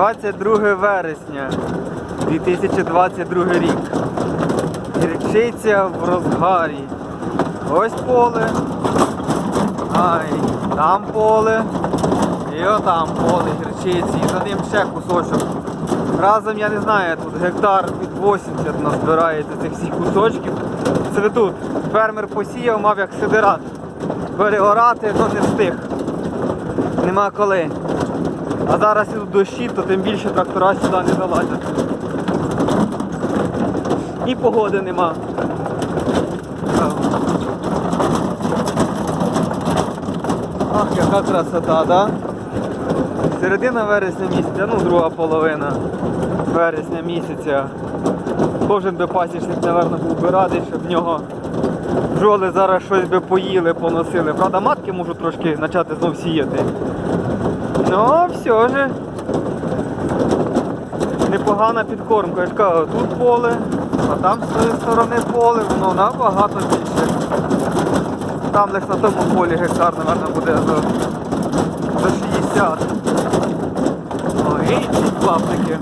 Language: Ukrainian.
22 вересня 2022 рік. Гірчиця в розгарі. Ось поле. Ай, там поле. І отам поле гірчиці. І за ним ще кусочок. Разом, я не знаю, тут гектар під 80 назбирається цих всіх кусочків. Це тут. Фермер посіяв, мав як сидират. Переорати, то не встиг. Нема коли. А зараз ідуть дощі, то тим більше трактора сюди не залазять. І погоди нема. Ах, яка красота, да? Середина вересня місяця, ну друга половина вересня місяця. Кожен би пасічник, напевно, був би радий, щоб в нього бджоли зараз щось би поїли, поносили. Правда, матки можуть трошки почати знов сіяти. Ну, все ж. Непогана підкормка. Я ж кажу, тут поле, а там з цієї сторони поле, воно набагато більше. Там лише на тому полі гектар, мабуть, буде за, за 60. О, і ці клаптики.